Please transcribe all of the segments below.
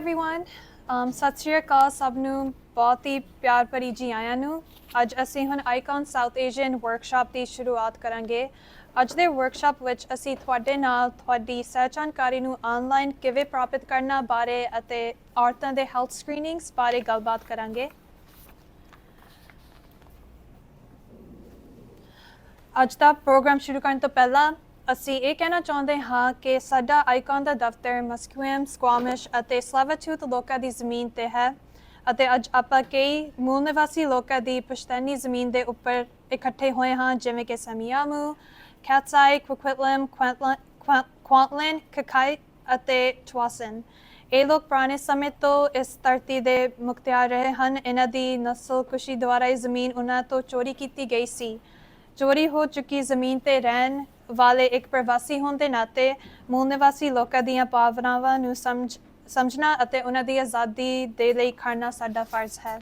everyone. Um, ਸਤਿ ਸ਼੍ਰੀ ਅਕਾਲ ਸਭ ਨੂੰ। ਬਹੁਤ ਹੀ ਪਿਆਰ ਭਰੀ ਜੀ ਆਇਆਂ ਨੂੰ। ਅੱਜ ਅਸੀਂ ਹੁਣ ਆਈਕਨ ਸਾਊਥ ਏਸ਼ੀਅਨ ਵਰਕਸ਼ਾਪ ਦੀ ਸ਼ੁਰੂਆਤ ਕਰਾਂਗੇ। ਅੱਜ ਦੇ ਵਰਕਸ਼ਾਪ ਵਿੱਚ ਅਸੀਂ ਤੁਹਾਡੇ ਨਾਲ ਤੁਹਾਡੀ ਸਿਹਤ ਜਾਣਕਾਰੀ ਨੂੰ ਆਨਲਾਈਨ ਕਿਵੇਂ ਪ੍ਰਾਪਤ ਕਰਨਾ ਬਾਰੇ ਅਤੇ ਔਰਤਾਂ ਦੇ ਹੈਲਥ ਸਕਰੀਨਿੰਗਸ ਬਾਰੇ ਗੱਲਬਾਤ ਕਰਾਂਗੇ। ਅੱਜ ਦਾ ਪ੍ਰੋਗਰਾਮ ਸ਼ੁਰੂ ਕਰਨ ਤੋਂ ਪਹਿਲਾਂ ਅਸੀਂ ਇਹ ਕਹਿਣਾ ਚਾਹੁੰਦੇ ਹਾਂ ਕਿ ਸਾਡਾ ਆਈਕਨ ਦਾ ਦਫ਼ਤਰ ਮਸਕੂਐਮ, ਸਕੁਆਮਿਸ਼ ਅਤੇ ਸਲਾਵਾਚੂਤ ਲੋਕਾਂ ਦੀ ਜ਼ਮੀਨ ਤੇ ਹੈ ਅਤੇ ਅੱਜ ਆਪਾਂ ਕਈ ਮੂਲ ਨਿਵਾਸੀ ਲੋਕਾਂ ਦੀ ਪੁਸ਼ਤੈਨੀ ਜ਼ਮੀਨ ਦੇ ਉੱਪਰ ਇਕੱਠੇ ਹੋਏ ਹਾਂ, ਜਿਵੇਂ ਕਿ ਸਮੀਆਮੂ ਕੈਟਸਾਈ ਕੁਕਵਿਟਲਮ ਕੁਆਂਟਲਨ ਕਕਾਈ ਅਤੇ ਟਵਾਸਨ। ਇਹ ਲੋਕ ਪੁਰਾਣੇ ਸਮੇਂ ਤੋਂ ਇਸ ਧਰਤੀ ਦੇ ਮੁਖਤਿਆਰ ਰਹੇ ਹਨ। ਇਹਨਾਂ ਦੀ ਨਸਲ ਕੁਸ਼ੀ ਦੁਆਰਾ ਇਹ ਜ਼ਮੀਨ ਉਹਨਾਂ ਤੋਂ ਚੋਰੀ ਕੀਤੀ ਗਈ ਸੀ। ਚੋਰੀ ਹੋ ਚੁੱਕੀ ਜ਼ਮੀਨ ਤੇ ਰਹਿਣ ਵਾਲੇ ਇੱਕ ਪ੍ਰਵਾਸੀ ਹੋਣ ਦੇ ਨਾਤੇ ਮੂਲ ਨਿਵਾਸੀ ਲੋਕਾਂ ਦੀਆਂ ਭਾਵਨਾਵਾਂ ਨੂੰ ਸਮਝ ਸਮਝਣਾ ਅਤੇ ਉਹਨਾਂ ਦੀ ਆਜ਼ਾਦੀ ਦੇ ਲਈ ਖੜਨਾ ਸਾਡਾ ਫਰਜ਼ ਹੈ।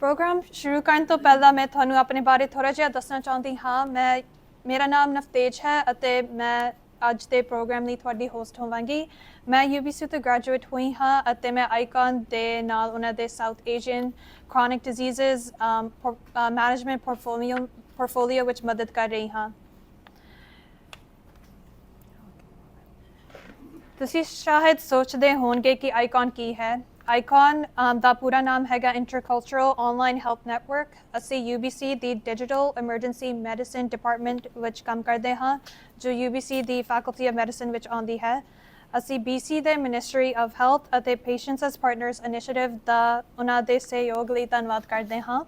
ਪ੍ਰੋਗਰਾਮ ਸ਼ੁਰੂ ਕਰਨ ਤੋਂ ਪਹਿਲਾਂ ਮੈਂ ਤੁਹਾਨੂੰ ਆਪਣੇ ਬਾਰੇ ਥੋੜਾ ਜਿਹਾ ਦੱਸਣਾ ਚਾਹੁੰਦੀ ਹਾਂ। ਮੈਂ ਮੇਰਾ ਨਾਮ ਨਵਤੇਜ ਹੈ ਅਤੇ ਮੈਂ ਅੱਜ ਦੇ ਪ੍ਰੋਗਰਾਮ ਲਈ ਤੁਹਾਡੀ ਹੋਸਟ ਹੋਵਾਂਗੀ। ਮੈਂ UBC ਤੋਂ ਗ੍ਰੈਜੂਏਟ ਹੋਈ ਹਾਂ ਅਤੇ ਮੈਂ ਆਈਕਨ ਦੇ ਨਾਲ ਉਹਨਾਂ ਦੇ South Asian chronic diseases management portfolio portfolio ਵਿੱਚ ਮਦਦ ਕਰ ਰਹੀ ਹਾਂ। ਤੁਸੀਂ ਸ਼ਾਇਦ ਸੋਚਦੇ ਹੋਣਗੇ ਕਿ ਆਈਕਨ ਕੀ ਹੈ। ਆਈਕਨ ਦਾ ਪੂਰਾ ਨਾਮ ਹੈਗਾ ਇੰਟਰਕਲਚਰਲ ਆਨਲਾਈਨ ਹੈਲਥ ਨੈਟਵਰਕ ਅਸੀਂ UBC ਦੀ ਡਿਜੀਟਲ ਐਮਰਜੈਂਸੀ ਮੈਡੀਸਿਨ ਡਿਪਾਰਟਮੈਂਟ ਵਿੱਚ ਕੰਮ ਕਰਦੇ ਹਾਂ ਜੋ UBC ਦੀ ਫੈਕਲਟੀ ਆਫ ਮੈਡੀਸਿਨ ਵਿੱਚ ਆਉਂਦੀ ਹੈ ਅਸੀਂ BC ਦੇ ਮਿਨਿਸਟਰੀ ਆਫ ਹੈਲਥ ਅਤੇ ਪੇਸ਼ੈਂਟਸ ਐਸ ਪਾਰਟਨਰਸ ਇਨੀਸ਼ੀਏਟਿਵ ਦਾ ਉਹਨਾਂ ਦੇ ਸਹਿਯੋਗ ਲਈ ਧੰਨਵਾਦ ਕਰਦੇ ਹਾਂ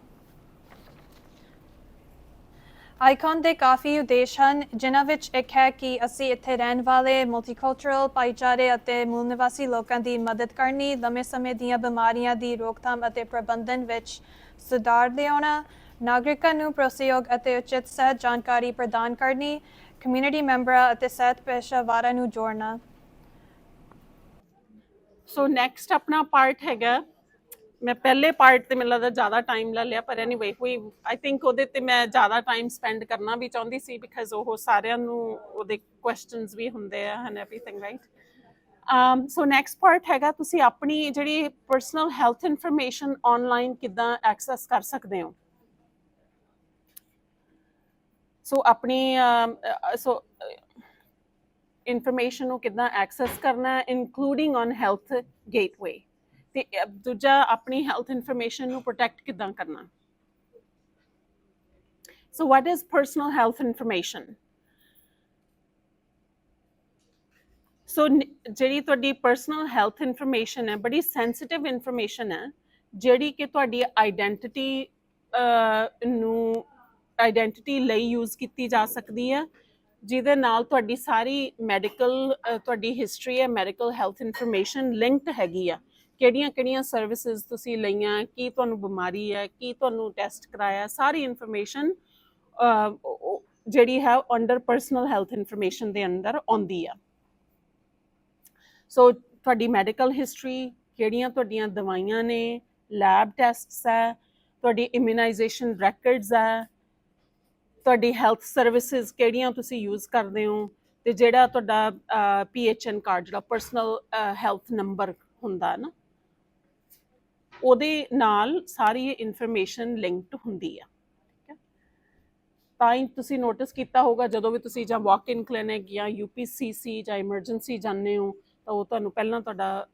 ਆਈਕਨ ਦੇ ਕਾਫੀ ਉਦੇਸ਼ ਹਨ, ਜਿਨ੍ਹਾਂ ਵਿੱਚ ਇੱਕ ਹੈ ਕਿ ਅਸੀਂ ਇੱਥੇ ਰਹਿਣ ਵਾਲੇ ਮਲਟੀਕਲਚਰਲ ਭਾਈਚਾਰੇ ਅਤੇ ਮੂਲ ਨਿਵਾਸੀ ਲੋਕਾਂ ਦੀ ਮਦਦ ਕਰਨੀ, ਲੰਮੇ ਸਮੇਂ ਦੀਆਂ ਬਿਮਾਰੀਆਂ ਦੀ ਰੋਕਥਾਮ ਅਤੇ ਪ੍ਰਬੰਧਨ ਵਿੱਚ ਸੁਧਾਰ ਲਿਆਉਣਾ, ਨਾਗਰਿਕਾਂ ਨੂੰ ਭਰੋਸੇਯੋਗ ਅਤੇ ਉਚਿਤ ਸਿਹਤ ਜਾਣਕਾਰੀ ਪ੍ਰਦਾਨ ਕਰਨੀ ਕਮਿਊਨਿਟੀ ਮੈਂਬਰਾਂ ਅਤੇ ਸਿਹਤ ਪੇਸ਼ਾਵਾਰਾਂ ਨੂੰ ਜੋੜਨਾ। ਸੋ ਨੈਕਸਟ ਆਪਣਾ ਪਾਰਟ ਹੈਗਾ ਮੈਂ ਪਹਿਲੇ ਪਾਰਟ ਤੇ ਮੈਨੂੰ ਲੱਗਦਾ ਜ਼ਿਆਦਾ ਟਾਈਮ ਲੈ ਲਿਆ, ਪਰ ਐਨੀਵੇ ਕੋਈ ਆਈ ਥਿੰਕ ਉਹਦੇ ਤੇ ਮੈਂ ਜ਼ਿਆਦਾ ਟਾਈਮ ਸਪੈਂਡ ਕਰਨਾ ਵੀ ਚਾਹੁੰਦੀ ਸੀ ਬਿਕਾਜ਼ ਉਹ ਸਾਰਿਆਂ ਨੂੰ ਉਹਦੇ ਕੁਐਸਚਨਸ ਵੀ ਹੁੰਦੇ ਆ and everything right um so next part ਹੈਗਾ, ਤੁਸੀਂ ਆਪਣੀ ਜਿਹੜੀ ਪਰਸਨਲ ਹੈਲਥ ਇਨਫੋਰਮੇਸ਼ਨ ਆਨਲਾਈਨ ਕਿੱਦਾਂ ਐਕਸੈਸ ਕਰ ਸਕਦੇ ਹੋ? ਸੋ ਆਪਣੀ um, ਸੋ ਇਨਫੋਰਮੇਸ਼ਨ ਨੂੰ ਕਿੱਦਾਂ ਐਕਸੈਸ ਕਰਨਾ ਇਨਕਲੂਡਿੰਗ ਔਨ ਹੈਲਥ ਗੇਟਵੇ ਤੇ ਦੂਜਾ ਆਪਣੀ ਹੈਲਥ ਇਨਫੋਰਮੇਸ਼ਨ ਨੂੰ ਪ੍ਰੋਟੈਕਟ ਕਿੱਦਾਂ ਕਰਨਾ? So what is personal health information so ਜਿਹੜੀ ਤੁਹਾਡੀ ਪਰਸਨਲ ਹੈਲਥ ਇਨਫੋਰਮੇਸ਼ਨ ਹੈ, ਬੜੀ ਸੈਂਸਿਟਿਵ ਇਨਫੋਰਮੇਸ਼ਨ ਹੈ, ਜਿਹੜੀ ਕਿ ਤੁਹਾਡੀ ਆਇਡੈਂਟੀਟੀ ਨੂੰ ਆਇਡੈਂਟੀਟੀ ਲਈ ਯੂਜ਼ ਕੀਤੀ ਜਾ ਸਕਦੀ ਹੈ, ਜਿਹਦੇ ਨਾਲ ਤੁਹਾਡੀ ਸਾਰੀ ਮੈਡੀਕਲ ਤੁਹਾਡੀ ਹਿਸਟਰੀ ਹੈ ਮੈਡੀਕਲ ਹੈਲਥ ਇਨਫੋਰਮੇਸ਼ਨ ਲਿੰਕਡ ਹੈਗੀ ਆ। ਕਿਹੜੀਆਂ ਕਿਹੜੀਆਂ ਸਰਵਿਸਿਜ਼ ਤੁਸੀਂ ਲਈਆਂ, ਕੀ ਤੁਹਾਨੂੰ ਬਿਮਾਰੀ ਹੈ, ਕੀ ਤੁਹਾਨੂੰ ਟੈਸਟ ਕਰਾਇਆ, ਸਾਰੀ ਇਨਫੋਰਮੇਸ਼ਨ ਜਿਹੜੀ ਹੈ ਅੰਡਰ ਪਰਸਨਲ ਹੈਲਥ ਇਨਫੋਰਮੇਸ਼ਨ ਦੇ ਅੰਦਰ ਆਉਂਦੀ ਆ। ਸੋ ਤੁਹਾਡੀ ਮੈਡੀਕਲ ਹਿਸਟਰੀ ਕਿਹੜੀਆਂ ਤੁਹਾਡੀਆਂ ਦਵਾਈਆਂ ਨੇ ਲੈਬ ਟੈਸਟਸ ਹੈ, ਤੁਹਾਡੀ ਇਮਿਊਨਾਈਜੇਸ਼ਨ ਰੈਕੋਰਡਸ ਹੈ, ਤੁਹਾਡੀ ਹੈਲਥ ਸਰਵਿਸਿਜ਼ ਕਿਹੜੀਆਂ ਤੁਸੀਂ ਯੂਜ਼ ਕਰਦੇ ਹੋ, ਤੇ ਜਿਹੜਾ ਤੁਹਾਡਾ ਪੀਐਚਐਨ ਕਾਰਡ ਜਿਹੜਾ ਪਰਸਨਲ ਹੈਲਥ ਨੰਬਰ ਹੁੰਦਾ ਨਾ ਉਹਦੇ ਨਾਲ ਸਾਰੀ ਇਨਫੋਰਮੇਸ਼ਨ ਲਿੰਕਡ ਹੁੰਦੀ ਆ। ਠੀਕ ਹੈ ਤਾਂ ਹੀ ਤੁਸੀਂ ਨੋਟਿਸ ਕੀਤਾ ਹੋਗਾ ਜਦੋਂ ਵੀ ਤੁਸੀਂ ਜਾਂ ਵਾਕ ਇਨ ਕਲੀਨਿਕ ਜਾਂ ਯੂਪੀਸੀਸੀ ਜਾਂ ਐਮਰਜੈਂਸੀ ਜਾਂਦੇ ਹੋ ਤਾਂ ਉਹ ਤੁਹਾਨੂੰ ਪਹਿਲਾਂ ਤੁਹਾਡਾ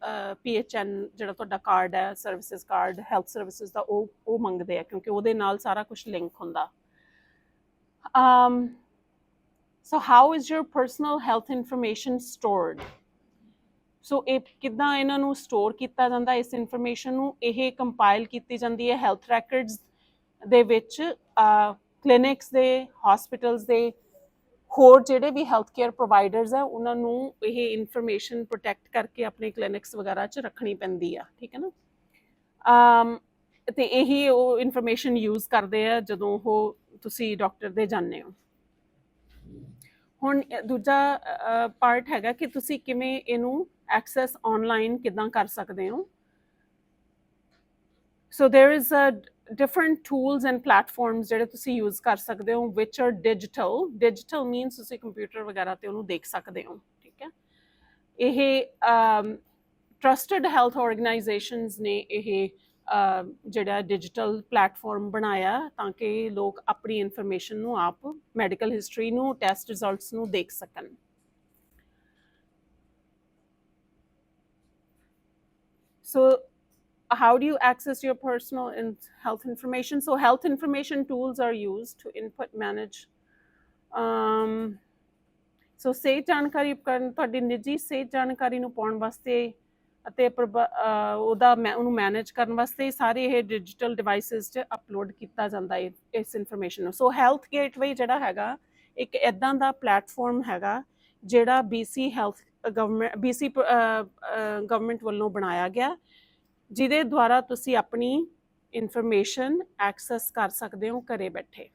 ਪੀਐਚਐਨ ਜਿਹੜਾ ਤੁਹਾਡਾ ਕਾਰਡ ਹੈ ਸਰਵਿਸਿਜ਼ ਕਾਰਡ ਹੈਲਥ ਸਰਵਿਸਿਜ਼ ਦਾ ਉਹ ਉਹ ਮੰਗਦੇ ਆ ਕਿਉਂਕਿ ਉਹਦੇ ਨਾਲ ਸਾਰਾ ਕੁਝ ਲਿੰਕ ਹੁੰਦਾ। Um, so how is your personal health information stored? ਸੋ ਇਹ ਕਿੱਦਾਂ ਇਹਨਾਂ ਨੂੰ ਸਟੋਰ ਕੀਤਾ ਜਾਂਦਾ ਇਸ ਇਨਫੋਰਮੇਸ਼ਨ ਨੂੰ ਇਹ ਕੰਪਾਈਲ ਕੀਤੀ ਜਾਂਦੀ ਹੈ ਹੈਲਥ ਰੈਕੋਰਡਸ ਦੇ ਵਿੱਚ ਕਲੀਨਿਕਸ ਦੇ ਹਸਪੀਟਲਸ ਦੇ ਹੋਰ ਜਿਹੜੇ ਵੀ ਹੈਲਥ ਕੇਅਰ ਪ੍ਰੋਵਾਈਡਰਸ ਆ ਉਹਨਾਂ ਨੂੰ ਇਹ ਇਨਫੋਰਮੇਸ਼ਨ ਪ੍ਰੋਟੈਕਟ ਕਰਕੇ ਆਪਣੇ ਕਲੀਨਿਕਸ ਵਗੈਰਾ 'ਚ ਰੱਖਣੀ ਪੈਂਦੀ ਆ ਠੀਕ ਹੈ ਨਾ? um, ਤੇ ਇਹੀ ਉਹ ਇਨਫੋਰਮੇਸ਼ਨ ਯੂਜ਼ ਕਰਦੇ ਆ ਜਦੋਂ ਉਹ ਤੁਸੀਂ ਡਾਕਟਰ ਦੇ ਜਾਂਦੇ ਹੋ। ਹੁਣ ਦੂਜਾ ਪਾਰਟ ਹੈਗਾ ਕਿ ਤੁਸੀਂ ਕਿਵੇਂ ਇਹਨੂੰ ਐਕਸੈਸ online ਕਿਦਾਂ ਕਰ ਸਕਦੇ ਹੋ? So there is a different tools and platforms ਜਿਹੜੇ ਤੁਸੀਂ use ਕਰ ਸਕਦੇ ਹੋ, which are digital. Digital means ਤੁਸੀਂ ਕੰਪਿਊਟਰ ਵਗੈਰਾ ਤੇ ਉਹਨੂੰ ਦੇਖ ਸਕਦੇ ਹੋ, ਠੀਕ ਹੈ? ਇਹ ਟਰਸਟਡ ਹੈਲਥ ਆਰਗੇਨਾਈਜੇਸ਼ਨਸ ਨੇ ਇਹ ਜਿਹੜਾ ਡਿਜੀਟਲ ਪਲੇਟਫਾਰਮ ਬਣਾਇਆ ਤਾਂ ਕਿ ਲੋਕ ਆਪਣੀ ਇਨਫੋਰਮੇਸ਼ਨ ਨੂੰ ਆਪ ਮੈਡੀਕਲ ਹਿਸਟਰੀ ਨੂੰ ਟੈਸਟ ਰਿਜ਼ਲਟਸ ਨੂੰ ਦੇਖ ਸਕਣ। So, how do you access your personal and health information? So, health information tools are used to input, manage. Um, ਸੋ ਸਿਹਤ ਜਾਣਕਾਰੀ ਉਪਕਰਨ ਤੁਹਾਡੀ ਨਿੱਜੀ ਸਿਹਤ ਜਾਣਕਾਰੀ ਨੂੰ ਪਾਉਣ ਵਾਸਤੇ ਅਤੇ ਪ੍ਰਭ- ਉਹਦਾ ਮੈਂ ਉਹਨੂੰ ਮੈਨੇਜ ਕਰਨ ਵਾਸਤੇ ਸਾਰੇ ਇਹ ਡਿਜੀਟਲ ਡਿਵਾਈਸਸ 'ਚ ਅਪਲੋਡ ਕੀਤਾ ਜਾਂਦਾ ਹੈ ਇਸ ਇਨਫੋਰਮੇਸ਼ਨ ਨੂੰ ਸੋ ਹੈਲਥ ਗੇਟਵੇ ਜਿਹੜਾ ਹੈਗਾ ਇੱਕ ਇਦਾਂ ਦਾ ਪਲੇਟਫਾਰਮ ਹੈਗਾ ਜਿਹੜਾ BC health government BC government ਵੱਲੋਂ ਬਣਾਇਆ ਗਿਆ, ਜਿਹਦੇ ਦੁਆਰਾ ਤੁਸੀਂ ਆਪਣੀ ਇਨਫੋਰਮੇਸ਼ਨ ਐਕਸੈਸ ਕਰ ਸਕਦੇ ਹੋ ਘਰੇ ਬੈਠੇ।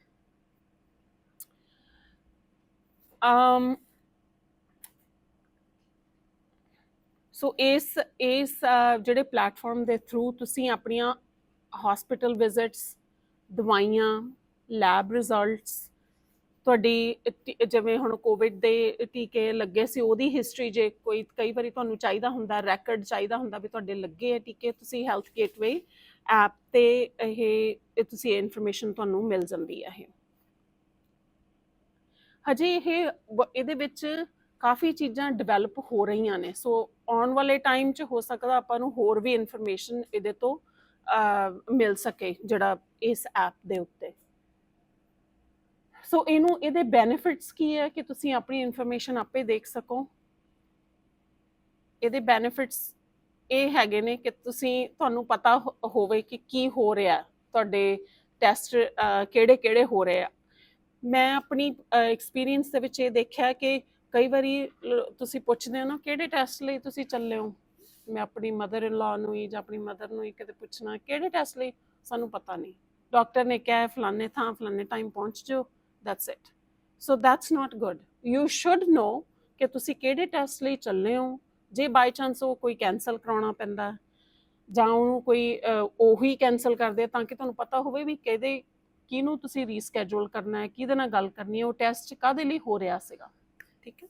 Um ਸੋ ਇਸ ਇਸ ਜਿਹੜੇ ਪਲੇਟਫਾਰਮ ਦੇ ਥਰੂ ਤੁਸੀਂ ਆਪਣੀਆਂ ਹਸਪੀਟਲ ਵਿਜ਼ਿਟਸ ਦਵਾਈਆਂ ਲੈਬ ਰਿਜ਼ਲਟਸ ਤੁਹਾਡੀ ਟੀ- ਜਿਵੇਂ ਹੁਣ ਕੋਵਿਡ ਦੇ ਟੀਕੇ ਲੱਗੇ ਸੀ, ਉਹਦੀ ਹਿਸਟਰੀ ਜੇ ਕੋਈ, ਕਈ ਵਾਰੀ ਤੁਹਾਨੂੰ ਚਾਹੀਦਾ ਹੁੰਦਾ ਰੈਕੋਰਡ ਚਾਹੀਦਾ ਹੁੰਦਾ ਵੀ ਤੁਹਾਡੇ ਲੱਗੇ ਆ ਟੀਕੇ, ਤੁਸੀਂ ਹੈਲਥ ਗੇਟਵੇ ਐਪ ਤੇ ਇਹ ਤੁਸੀਂ ਇਨਫੋਰਮੇਸ਼ਨ ਤੁਹਾਨੂੰ ਮਿਲ ਜਾਂਦੀ ਹੈ ਇਹ। ਹਜੇ ਇਹ ਬ- ਇਹਦੇ ਵਿੱਚ ਕਾਫੀ ਚੀਜ਼ਾਂ ਡਿਵੈਲਪ ਹੋ ਰਹੀਆਂ ਨੇ ਸੋ ਆਉਣ ਵਾਲੇ ਟਾਈਮ 'ਚ ਹੋ ਸਕਦਾ ਆਪਾਂ ਨੂੰ ਹੋਰ ਵੀ ਇਨਫੋਰਮੇਸ਼ਨ ਇਹਦੇ ਤੋਂ ਮਿਲ ਸਕੇ ਜਿਹੜਾ ਇਸ ਐਪ ਦੇ ਉੱਤੇ। ਸੋ ਇਹਨੂੰ, ਇਹਦੇ ਬੈਨੀਫਿਟਸ ਕੀ ਹੈ ਕਿ ਤੁਸੀਂ ਆਪਣੀ ਇਨਫੋਰਮੇਸ਼ਨ ਆਪੇ ਦੇਖ ਸਕੋ? ਇਹਦੇ ਬੈਨੀਫਿਟਸ ਇਹ ਹੈਗੇ ਨੇ ਕਿ ਤੁਸੀਂ, ਤੁਹਾਨੂੰ ਪਤਾ ਹੋ- ਹੋਵੇ ਕਿ ਕੀ ਹੋ ਰਿਹਾ ਤੁਹਾਡੇ ਟੈਸਟ ਕਿਹੜੇ ਕਿਹੜੇ ਹੋ ਰਹੇ ਆ। ਮੈਂ ਆਪਣੀ ਐਕਸਪੀਰੀਅੰਸ ਦੇ ਵਿੱਚ ਇਹ ਦੇਖਿਆ ਕਿ ਕਈ ਵਾਰੀ ਤੁਸੀਂ ਪੁੱਛਦੇ ਹੋ ਨਾ, ਕਿਹੜੇ ਟੈਸਟ ਲਈ ਤੁਸੀਂ ਚੱਲੇ ਹੋ? ਮੈਂ ਆਪਣੀ ਮਦਰ ਇਨ ਲਾ ਨੂੰ ਹੀ ਜਾਂ ਆਪਣੀ ਮਦਰ ਨੂੰ ਹੀ ਕਿਤੇ ਪੁੱਛਣਾ, ਕਿਹੜੇ ਟੈਸਟ ਲਈ? ਸਾਨੂੰ ਪਤਾ ਨਹੀਂ। ਡਾਕਟਰ ਨੇ ਕਿਹਾ ਹੈ, ਫਲਾਣੇ ਥਾਂ, ਫਲਾਣੇ ਟਾਈਮ ਪਹੁੰਚ ਜਾਓ। That's it so that's not good you should know ਕਿ ਤੁਸੀਂ ਕਿਹੜੇ ਟੈਸਟ ਲਈ ਚੱਲੇ ਹੋ? ਜੇ ਬਾਈ ਚਾਂਸ ਉਹ ਕੋਈ ਕੈਨਸਲ ਕਰਾਉਣਾ ਪੈਂਦਾ, ਜਾਂ ਉਹਨੂੰ ਕੋਈ ਉਹੀ ਕੈਨਸਲ ਕਰਦੇ ਤਾਂ ਕਿ ਤੁਹਾਨੂੰ ਪਤਾ ਹੋਵੇ ਵੀ ਕਿਹਦੇ, ਕਿਹਨੂੰ ਤੁਸੀਂ ਰੀਸਕੇਜੂਲ ਕਰਨਾ ਹੈ, ਕਿਹਦੇ ਨਾਲ ਗੱਲ ਕਰਨੀ ਹੈ, ਉਹ ਟੈਸਟ ਕਾਦੇ ਲਈ ਹੋ ਰਿਹਾ ਸੀਗਾ। ਠੀਕ ਹੈ?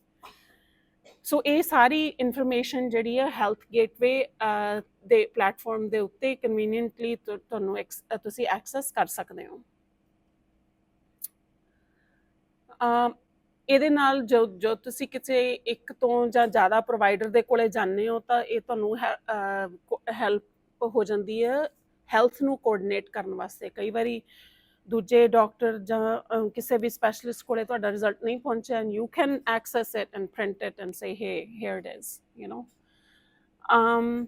ਸੋ ਇਹ ਸਾਰੀ ਇਨਫੋਰਮੇਸ਼ਨ ਜਿਹੜੀ ਹੈ ਹੈਲਥ ਗੇਟਵੇ ਦੇ ਪਲੇਟਫਾਰਮ ਦੇ ਉੱਤੇ ਕਨਵੀਨੀਅੰਟਲੀ ਤੁਹਾਨੂੰ ex- ਤੁਸੀਂ ਐਕਸੈਸ ਕਰ ਸਕਦੇ ਹੋ ਅਮ, ਇਹਦੇ ਨਾਲ ਜੋ ਜੋ ਤੁਸੀਂ ਕਿਸੇ ਇੱਕ ਤੋਂ ਜਾਂ ਜ਼ਿਆਦਾ ਪ੍ਰੋਵਾਈਡਰ ਦੇ ਕੋਲੇ ਜਾਂਦੇ ਹੋ, ਤਾਂ ਇਹ ਤੁਹਾਨੂੰ ਹੈਲਪ ਹੋ ਜਾਂਦੀ ਹੈ ਹੈਲਥ ਨੂੰ ਕੋਆਰਡੀਨੇਟ ਕਰਨ ਵਾਸਤੇ। ਕਈ ਵਾਰੀ ਦੂਜੇ ਡਾਕਟਰ ਜਾਂ ਕਿਸੇ ਵੀ ਸਪੈਸ਼ਲਿਸਟ ਕੋਲੇ ਤੁਹਾਡਾ ਰਿਜ਼ਲਟ ਨਹੀਂ ਪਹੁੰਚਿਆ and you can access it and print it and say hey here it is you know um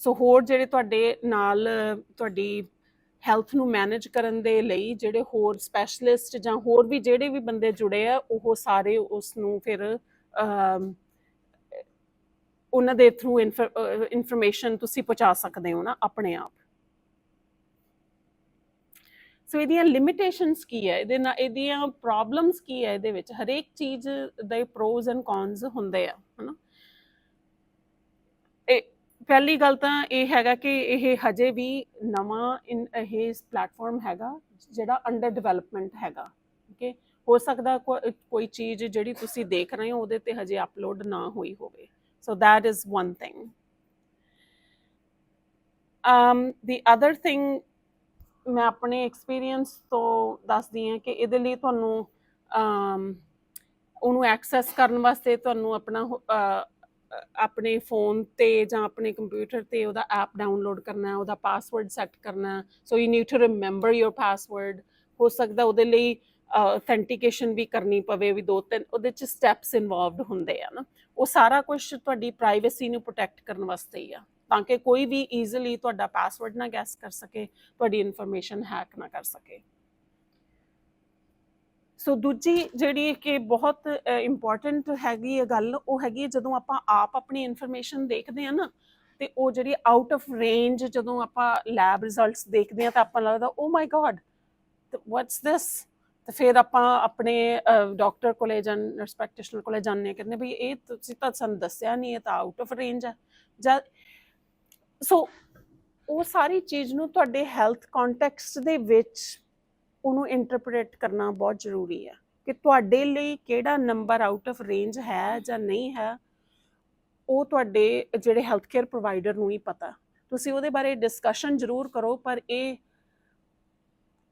so ਹੋਰ ਜਿਹੜੇ ਤੁਹਾਡੇ ਨਾਲ ਤੁਹਾਡੀ ਹੈਲਥ ਨੂੰ ਮੈਨੇਜ ਕਰਨ ਦੇ ਲਈ ਜਿਹੜੇ ਹੋਰ ਸਪੈਸ਼ਲਿਸਟ ਜਾਂ ਹੋਰ ਵੀ ਜਿਹੜੇ ਵੀ ਬੰਦੇ ਜੁੜੇ ਆ, ਉਹ ਸਾਰੇ ਉਸ ਨੂੰ ਫਿਰ ਉਹਨਾਂ ਦੇ ਥਰੂ ਇਨਫੋਰਮੇਸ਼ਨ ਤੁਸੀਂ ਪਹੁੰਚਾ ਸਕਦੇ ਹੋ ਨਾ ਆਪਣੇ ਆਪ। ਸੋ ਇਹਦੀਆਂ ਲਿਮਿਟੇਸ਼ਨਸ ਕੀ ਹੈ ਇਹਦੇ ਨਾਲ, ਇਹਦੀਆਂ ਪ੍ਰੋਬਲਮਸ ਕੀ ਹੈ ਇਹਦੇ ਵਿੱਚ? ਹਰੇਕ ਚੀਜ਼ ਦੇ ਪ੍ਰੋਜ਼ ਐਂਡ ਕੌਨਸ ਹੁੰਦੇ ਆ, ਹਨਾ? ਇਹ ਪਹਿਲੀ ਗੱਲ ਤਾਂ ਇਹ ਹੈਗਾ ਕਿ ਇਹ ਹਜੇ ਵੀ ਨਵਾਂ ਇਨ ਇਹ ਪਲੇਟਫਾਰਮ ਹੈਗਾ, ਜਿਹੜਾ ਅੰਡਰ ਡਿਵੈਲਪਮੈਂਟ ਹੈਗਾ ਓਕੇ ਹੋ ਸਕਦਾ ਕੋਈ ਚੀਜ਼ ਜਿਹੜੀ ਤੁਸੀਂ ਦੇਖ ਰਹੇ ਹੋ, ਉਹਦੇ ਤੇ ਹਜੇ ਅਪਲੋਡ ਨਾ ਹੋਈ ਹੋਵੇ। So that is one thing um the other thing ਮੈਂ ਆਪਣੇ ਐਕਸਪੀਰੀਅੰਸ ਤੋਂ ਦੱਸਦੀ ਹਾਂ ਕਿ ਇਹਦੇ ਲਈ ਤੁਹਾਨੂੰ um ਉਹਨੂੰ ਐਕਸੈਸ ਕਰਨ ਵਾਸਤੇ ਤੁਹਾਨੂੰ ਆਪਣਾ ਆਪਣੇ ਫੋਨ ਤੇ ਜਾਂ ਆਪਣੇ ਕੰਪਿਊਟਰ ਤੇ ਉਹਦਾ ਐਪ ਡਾਊਨਲੋਡ ਕਰਨਾ, ਉਹਦਾ ਪਾਸਵਰਡ ਸੈੱਟ ਕਰਨਾ so you need to remember your password ਹੋ ਸਕਦਾ ਉਹਦੇ ਲਈ ਅਥੈਂਟੀਕੇਸ਼ਨ ਵੀ ਕਰਨੀ ਪਵੇ ਵੀ ਦੋ ਤਿੰਨ, ਉਹਦੇ ਚ ਸਟੈਪਸ ਇਨਵੋਲਵਡ ਹੁੰਦੇ ਆ ਨਾ। ਉਹ ਸਾਰਾ ਕੁਝ ਤੁਹਾਡੀ ਪ੍ਰਾਈਵੇਸੀ ਨੂੰ ਪ੍ਰੋਟੈਕਟ ਕਰਨ ਵਾਸਤੇ ਹੀ ਆ। ਤਾਂ ਕਿ ਕੋਈ ਵੀ ਈਜ਼ੀਲੀ ਤੁਹਾਡਾ ਪਾਸਵਰਡ ਨਾ ਗੈਸ ਕਰ ਸਕੇ, ਤੁਹਾਡੀ ਇਨਫੋਰਮੇਸ਼ਨ ਹੈਕ ਨਾ ਕਰ ਸਕੇ। ਸੋ ਦੂਜੀ ਜਿਹੜੀ ਕਿ ਬਹੁਤ ਇੰਪੋਰਟੈਂਟ ਹੈਗੀ ਇਹ ਗੱਲ, ਉਹ ਹੈਗੀ ਹੈ ਜਦੋਂ ਆਪਾਂ ਆਪ ਆਪਣੀ ਇਨਫੋਰਮੇਸ਼ਨ ਦੇਖਦੇ ਆ ਨਾ, ਤੇ ਉਹ ਜਿਹੜੀ ਆਊਟ ਆਫ ਰੇਂਜ ਜਦੋਂ ਆਪਾਂ ਲੈਬ ਰਿਜ਼ਲਟਸ ਦੇਖਦੇ ਆ ਤਾਂ ਆਪਾਂ ਲੱਗਦਾ ਓ ਮਾਈ ਗॉड ਵਾਟਸ ਦਿਸ ਤੇ ਫਿਰ ਆਪਾਂ ਆਪਣੇ ਡਾਕਟਰ ਕੋਲੇ ਜਾਂ ਨਰਸ ਪ੍ਰੈਕਟੀਸ਼ਨਰ ਕੋਲੇ ਜਾਂਦੇ ਹਾਂ, ਕਹਿੰਦੇ ਵੀ ਇਹ ਤੁਸੀਂ ਤਾਂ ਸਾਨੂੰ ਦੱਸਿਆ ਨਹੀਂ, ਇਹ ਤਾਂ ਆਊਟ ਆਫ ਰੇਂਜ ਹੈ ਜਾਂ ਸੋ ਉਹ ਸਾਰੀ ਚੀਜ਼ ਨੂੰ ਤੁਹਾਡੇ ਹੈਲਥ ਕੰਟੈਕਸਟ ਦੇ ਵਿੱਚ ਉਹਨੂੰ ਇੰਟਰਪ੍ਰੀਟ ਕਰਨਾ ਬਹੁਤ ਜ਼ਰੂਰੀ ਹੈ ਕਿ ਤੁਹਾਡੇ ਲਈ ਕਿਹੜਾ ਨੰਬਰ ਆਊਟ ਆਫ ਰੇਂਜ ਹੈ ਜਾਂ ਨਹੀਂ ਹੈ ਉਹ ਤੁਹਾਡੇ ਜਿਹੜੇ ਹੈਲਥ ਕੇਅਰ ਪ੍ਰੋਵਾਈਡਰ ਨੂੰ ਹੀ ਪਤਾ। ਤੁਸੀਂ ਉਹਦੇ ਬਾਰੇ ਡਿਸਕਸ਼ਨ ਜ਼ਰੂਰ ਕਰੋ ਪਰ ਇਹ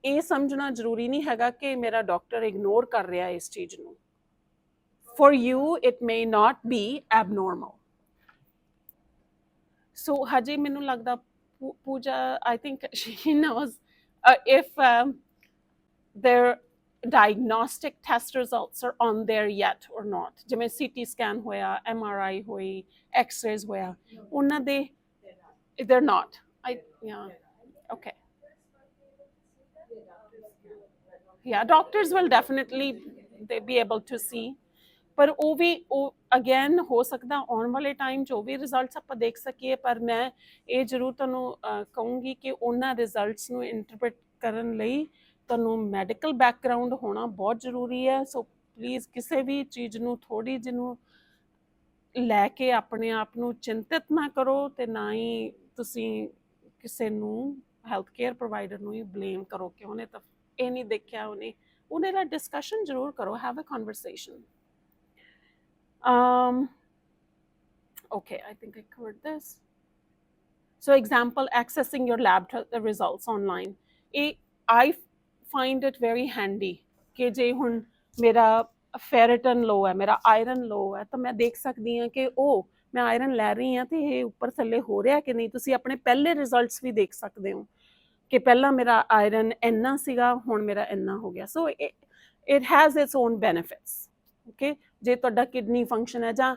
ਇਹ ਸਮਝਣਾ ਜ਼ਰੂਰੀ ਨਹੀਂ ਹੈਗਾ ਕਿ ਮੇਰਾ ਡਾਕਟਰ ਇਗਨੋਰ ਕਰ ਰਿਹਾ ਇਸ ਚੀਜ਼ ਨੂੰ। For you it may not be abnormal so ਹਜੇ ਮੈਨੂੰ ਲੱਗਦਾ ਪੂ- ਪੂਜਾ i think she knows uh, if um, their diagnostic test results are on there yet or not ਜਿਵੇਂ ਸੀਟੀ ਸਕੈਨ ਹੋਇਆ ਐਮਆਰਆਈ ਹੋਈ ਐਕਸ-ਰੇਜ਼ ਹੋਇਆ ਉਹਨਾਂ ਦੇ they're not i yeah okay yeah doctors will definitely they be able to see ਪਰ ਉਹ ਵੀ ਉਹ again ਹੋ ਸਕਦਾ ਆਉਣ ਵਾਲੇ ਟਾਈਮ 'ਚ ਉਹ ਵੀ ਰਿਜ਼ਲਟਸ ਆਪਾਂ ਦੇਖ ਸਕੀਏ ਪਰ ਮੈਂ ਇਹ ਜ਼ਰੂਰ ਤੁਹਾਨੂੰ ਕਹੂੰਗੀ ਕਿ ਉਹਨਾਂ ਰਿਜ਼ਲਟਸ ਨੂੰ ਇੰਟਰਪ੍ਰੀਟ ਕਰਨ ਲਈ ਤੁਹਾਨੂੰ ਮੈਡੀਕਲ ਬੈਕਗ੍ਰਾਉਂਡ ਹੋਣਾ ਬਹੁਤ ਜ਼ਰੂਰੀ ਹੈ ਸੋ ਪਲੀਜ਼ ਕਿਸੇ ਵੀ ਚੀਜ਼ ਨੂੰ ਥੋੜੀ ਜਿਹਨੂੰ ਲੈ ਕੇ ਆਪਣੇ ਆਪ ਨੂੰ ਚਿੰਤਿਤ ਨਾ ਕਰੋ ਤੇ ਨਾ ਹੀ ਤੁਸੀਂ ਕਿਸੇ ਨੂੰ ਹੈਲਥ ਕੇਅਰ ਪ੍ਰੋਵਾਈਡਰ ਨੂੰ ਹੀ ਬਲੇਮ ਕਰੋ ਕਿ ਉਹਨੇ ਤਾਂ ਇਹ ਨਹੀਂ ਦੇਖਿਆ ਉਹਨੇ ਉਹਨੇ ਨਾਲ ਡਿਸਕਸ਼ਨ ਜ਼ਰੂਰ ਕਰੋ have a conversation Um, okay, I think I covered this. So, example, accessing your lab t- results online. I find it very handy ਕਿ ਜੇ ਹੁਣ ਮੇਰਾ ਫੈਰਟਨ ਲੋ ਹੈ, ਮੇਰਾ ਆਇਰਨ ਲੋ ਹੈ, ਤਾਂ ਮੈਂ ਦੇਖ ਸਕਦੀ ਹਾਂ ਕਿ ਉਹ ਮੈਂ ਆਇਰਨ ਲੈ ਰਹੀ ਹਾਂ ਤੇ ਇਹ ਉੱਪਰ ਥੱਲੇ ਹੋ ਰਿਹਾ ਕਿ ਨਹੀਂ? ਤੁਸੀਂ ਆਪਣੇ ਪਹਿਲੇ ਰਿਜ਼ਲਟਸ ਵੀ ਦੇਖ ਸਕਦੇ ਹੋ ਕਿ ਪਹਿਲਾਂ ਮੇਰਾ ਆਇਰਨ ਇੰਨਾ ਸੀਗਾ, ਹੁਣ ਮੇਰਾ ਇੰਨਾ ਹੋ ਗਿਆ। So it has its own benefits okay ਜੇ ਤੁਹਾਡਾ ਕਿਡਨੀ ਫੰਕਸ਼ਨ ਹੈ ਜਾਂ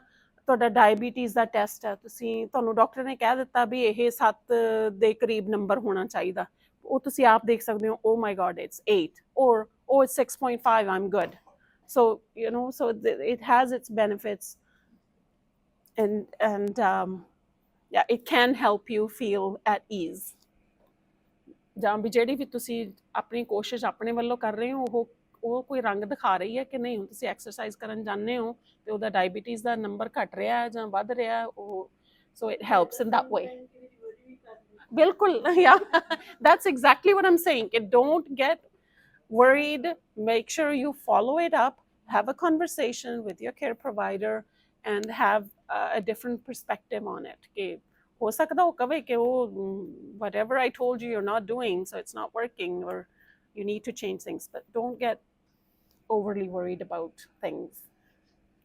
ਤੁਹਾਡਾ ਡਾਇਬੀਟੀਜ਼ ਦਾ ਟੈਸਟ ਹੈ, ਤੁਸੀਂ, ਤੁਹਾਨੂੰ ਡਾਕਟਰ ਨੇ ਕਹਿ ਦਿੱਤਾ ਵੀ ਇਹ 7 ਦੇ ਕਰੀਬ ਨੰਬਰ ਹੋਣਾ ਚਾਹੀਦਾ। ਉਹ ਤੁਸੀਂ ਆਪ ਦੇਖ ਸਕਦੇ ਹੋ ਓ my God it's 8 or oh it's 6.5 i'm good. So you know so th- it has its benefits and and um, yeah it can help you feel at ease. ਜਾਂ ਵੀ ਜਿਹੜੀ ਵੀ ਤੁਸੀਂ ਆਪਣੀ ਕੋਸ਼ਿਸ਼ ਆਪਣੇ ਵੱਲੋਂ ਕਰ ਰਹੇ ਹੋ ਉਹ ਉਹ ਕੋਈ ਰੰਗ ਦਿਖਾ ਰਹੀ ਹੈ ਕਿ ਨਹੀਂ? ਹੁਣ ਤੁਸੀਂ ਐਕਸਰਸਾਈਜ਼ ਕਰਨ ਜਾਂਦੇ ਹੋ ਤੇ ਉਹਦਾ ਡਾਇਬੀਟੀਜ਼ ਦਾ ਨੰਬਰ ਘਟ ਰਿਹਾ ਹੈ ਜਾਂ ਵੱਧ ਰਿਹਾ ਉਹ so it helps in that way. bilkul yeah that's exactly what i'm saying. Don't get worried. Make sure you follow it up have a conversation with your care provider and have a different perspective on it. okay ho sakda ho kave ke wo whatever i told you you're not doing so it's not working or you need to change things. But don't get overly worried about things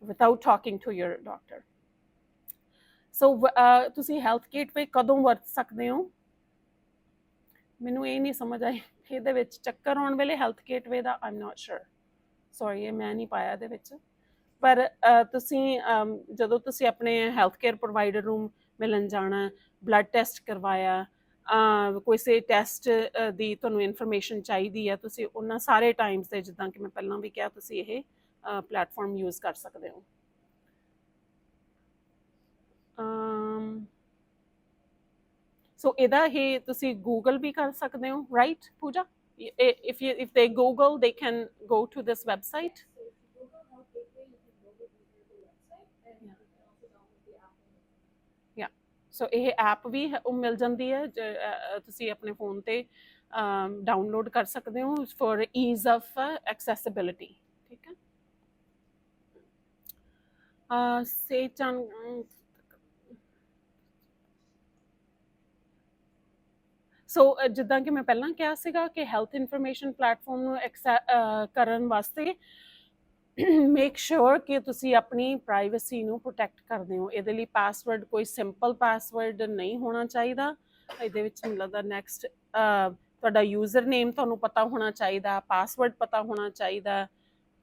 without talking to your doctor. So ਤੁਸੀਂ health gateway ਕਦੋਂ ਵਰਤ ਸਕਦੇ ਹੋ? ਮੈਨੂੰ ਇਹ ਨਹੀਂ ਸਮਝ ਆਈ। ਇਹਦੇ ਵਿੱਚ ਚੱਕਰ ਆਉਣ ਵੇਲੇ ਹੈਲਥ ਗੇਟਵੇ ਦਾ ਆਮ ਨਾਟ ਸ਼ੋਰ ਸੌਰੀ ਇਹ ਮੈਂ ਨਹੀਂ ਪਾਇਆ ਇਹਦੇ ਵਿੱਚ। ਪਰ ਤੁਸੀਂ ਜਦੋਂ ਤੁਸੀਂ ਆਪਣੇ ਹੈਲਥ ਕੇਅਰ ਪ੍ਰੋਵਾਈਡਰ ਨੂੰ ਮਿਲਣ ਜਾਣਾ ਬਲੱਡ ਟੈਸਟ ਕਰਵਾਇਆ ਅਹ, ਕੋਈ ਸੇ ਟੈਸਟ ਦੀ ਤੁਹਾਨੂੰ ਇਨਫੋਰਮੇਸ਼ਨ ਚਾਹੀਦੀ ਹੈ ਤੁਸੀਂ ਉਹਨਾਂ ਸਾਰੇ ਟਾਈਮਸ ਤੇ ਜਿੱਦਾਂ ਕਿ ਮੈਂ ਪਹਿਲਾਂ ਵੀ ਕਿਹਾ ਤੁਸੀਂ ਇਹ ਪਲੇਟਫਾਰਮ ਯੂਜ਼ ਕਰ ਸਕਦੇ ਹੋ। ਸੋ ਇਹਦਾ ਇਹ ਤੁਸੀਂ ਗੂਗਲ ਵੀ ਕਰ ਸਕਦੇ ਹੋ right Pooja? if you, if they google, they can go to this website. So ਇਹ ਐਪ ਵੀ ਮਿਲ ਜਾਂਦੀ ਹੈ, ਜ- ਤੁਸੀਂ ਆਪਣੇ ਫੋਨ ਤੇ ਡਾਊਨਲੋਡ ਕਰ ਸਕਦੇ ਹੋ ਫॉर ਈਜ਼ ਆਫ ਐਕਸੈਸਿਬਿਲਿਟੀ ਠੀਕ ਹੈ? ਅ, ਸੇ ਚੰ ਸੋ ਜਿੱਦਾਂ ਕਿ ਮੈਂ ਪਹਿਲਾਂ ਕਿਹਾ ਸੀਗਾ ਕਿ ਹੈਲਥ ਇਨਫੋਰਮੇਸ਼ਨ ਪਲੇਟਫਾਰਮ ਨੂੰ access, ਅ, ਕਰਨ ਵਾਸਤੇ ਮੇਕ ਸ਼ੋਰ ਕਿ ਤੁਸੀਂ ਆਪਣੀ ਪ੍ਰਾਈਵੇਸੀ ਨੂੰ ਪ੍ਰੋਟੈਕਟ ਕਰਦੇ ਹੋ ਇਹਦੇ ਲਈ ਪਾਸਵਰਡ ਕੋਈ ਸਿੰਪਲ ਪਾਸਵਰਡ ਨਹੀਂ ਹੋਣਾ ਚਾਹੀਦਾ ਇਹਦੇ ਵਿੱਚ ਮੈਨੂੰ ਲੱਗਦਾ ਨੈਕਸਟ ਤੁਹਾਡਾ ਯੂਜ਼ਰ ਨੇਮ ਤੁਹਾਨੂੰ ਪਤਾ ਹੋਣਾ ਚਾਹੀਦਾ ਪਾਸਵਰਡ ਪਤਾ ਹੋਣਾ ਚਾਹੀਦਾ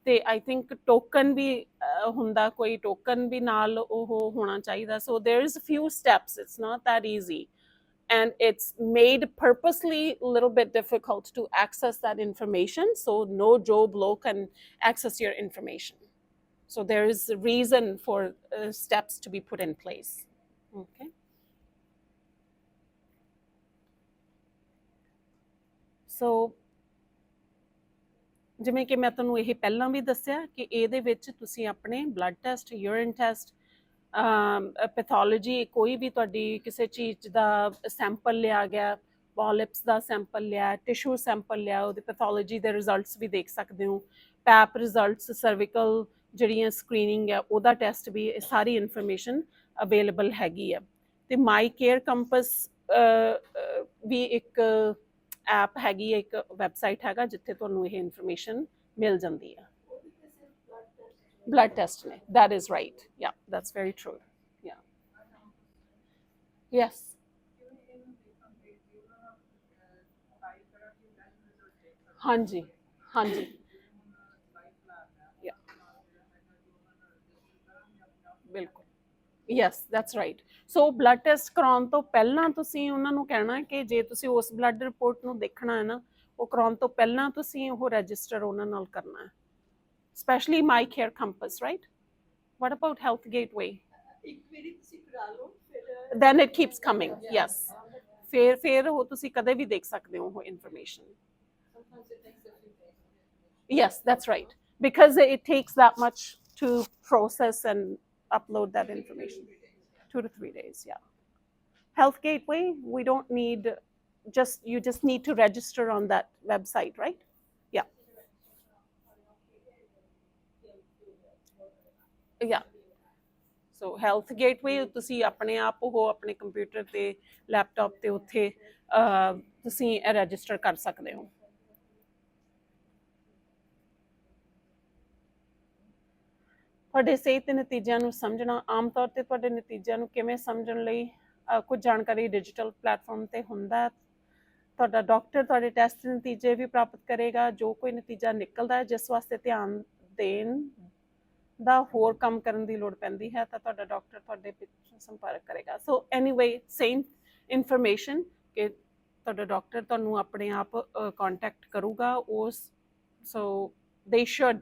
ਤੇ ਆਈ ਥਿੰਕ ਟੋਕਨ ਵੀ ਅਹ, ਹੁੰਦਾ ਕੋਈ ਟੋਕਨ ਵੀ ਨਾਲ ਉਹ ਹੋਣਾ ਚਾਹੀਦਾ so there is few steps it's not that easy and it's made purposely a little bit difficult to access that information so no joe blow can access your information so there is a reason for uh, steps to be put in place okay so ਜਿਵੇਂ ਕਿ ਮੈਂ ਤੁਹਾਨੂੰ ਇਹ ਪਹਿਲਾਂ ਵੀ ਦੱਸਿਆ ਕਿ ਇਹਦੇ ਵਿੱਚ ਤੁਸੀਂ ਆਪਣੇ blood test urine test pathology ਕੋਈ ਵੀ ਤੁਹਾਡੀ ਕਿਸੇ ਚੀਜ਼ ਦਾ ਸੈਂਪਲ ਲਿਆ ਗਿਆ ਪੋਲਿਪਸ ਦਾ ਸੈਂਪਲ ਲਿਆ ਟਿਸ਼ੂ ਸੈਂਪਲ ਲਿਆ, ਉਹਦੇ ਪੈਥੋਲੋਜੀ ਦੇ ਰਿਜ਼ਲਟਸ ਵੀ ਦੇਖ ਸਕਦੇ ਹੋ। ਪੈਪ ਰਿਜ਼ਲਟਸ ਸਰਵਿਕਲ ਜਿਹੜੀਆਂ ਸਕਰੀਨਿੰਗ ਹੈ ਉਹਦਾ ਟੈਸਟ ਵੀ ਇਹ ਸਾਰੀ ਇਨਫੋਰਮੇਸ਼ਨ ਅਵੇਲੇਬਲ ਹੈਗੀ ਹੈ ਤੇ ਮਾਈ ਕੇਅਰ ਕੰਪਸ ਵੀ ਇੱਕ ਐਪ ਹੈਗੀ ਹੈ ਇੱਕ ਵੈਬਸਾਈਟ ਹੈਗਾ, ਜਿੱਥੇ ਤੁਹਾਨੂੰ ਇਹ ਇਨਫੋਰਮੇਸ਼ਨ ਮਿਲ ਜਾਂਦੀ ਹੈ ਬਲੱਡ ਟੈਸਟ ਨੇ that is right. Yeah, that's very true. Yeah. Yes. ਹਾਂਜੀ ਹਾਂਜੀ ਬਿਲਕੁਲ yes that's right so blood test ਕਰਾਉਣ ਤੋਂ ਪਹਿਲਾਂ ਤੁਸੀਂ ਉਹਨਾਂ ਨੂੰ ਕਹਿਣਾ ਕਿ ਜੇ ਤੁਸੀਂ ਉਸ ਬਲੱਡ ਰਿਪੋਰਟ ਨੂੰ ਦੇਖਣਾ ਹੈ ਨਾ, ਉਹ ਕਰਾਉਣ ਤੋਂ ਪਹਿਲਾਂ ਤੁਸੀਂ ਉਹ ਰਜਿਸਟਰ ਉਹਨਾਂ ਨਾਲ ਕਰਨਾ ਹੈ। specially my care compass right what about health gateway ਇੱਕ ਵਾਰੀ ਤੁਸੀਂ ਕਰਾ ਲਓ ਫਿਰ then it keeps coming yes ਫਿਰ ਫਿਰ ਉਹ ਤੁਸੀਂ ਕਦੇ ਵੀ ਦੇਖ ਸਕਦੇ ਹੋ ਉਹ information sometimes it takes a few days yes that's right because it takes that much to process and upload that information two to three days yeah health gateway we don't need just you just need to register on that website right Yeah. So health gateway ਤੁਸੀਂ ਆਪਣੇ ਆਪ ਉਹ ਆਪਣੇ computer ਤੇ laptop ਤੇ ਉੱਥੇ ਤੁਸੀਂ register ਕਰ ਸਕਦੇ ਹੋ। ਤੁਹਾਡੇ ਸਿਹਤ ਦੇ ਨਤੀਜਿਆਂ ਨੂੰ ਸਮਝਣਾ ਆਮ ਤੌਰ ਤੇ ਤੁਹਾਡੇ ਨਤੀਜਿਆਂ ਨੂੰ ਕਿਵੇਂ ਸਮਝਣ ਲਈ ਕੁਝ ਜਾਣਕਾਰੀ ਡਿਜੀਟਲ ਪਲੇਟਫਾਰਮ ਤੇ ਹੁੰਦਾ ਹੈ। ਤੁਹਾਡਾ ਡਾਕਟਰ ਤੁਹਾਡੇ ਟੈਸਟ ਦੇ ਨਤੀਜੇ ਵੀ ਪ੍ਰਾਪਤ ਕਰੇਗਾ ਜੋ ਕੋਈ ਨਤੀਜਾ ਨਿਕਲਦਾ ਹੈ ਜਿਸ ਵਾਸਤੇ ਧਿਆਨ ਦੇਣ ਦਾ ਹੋਰ ਕੰਮ ਕਰਨ ਦੀ ਲੋੜ ਪੈਂਦੀ ਹੈ, ਤਾਂ ਤੁਹਾਡਾ ਡਾਕਟਰ ਤੁਹਾਡੇ ਸੰਪਰਕ ਕਰੇਗਾ। ਸੋ ਐਨੀਵੇ ਸੇਮ ਇਨਫੋਰਮੇਸ਼ਨ ਕਿ ਤੁਹਾਡਾ ਡਾਕਟਰ ਤੁਹਾਨੂੰ ਆਪਣੇ ਆਪ ਕੰਟੈਕਟ ਕਰੂਗਾ, ਉਸ ਸੋ ਦੇ ਸ਼ੁੱਡ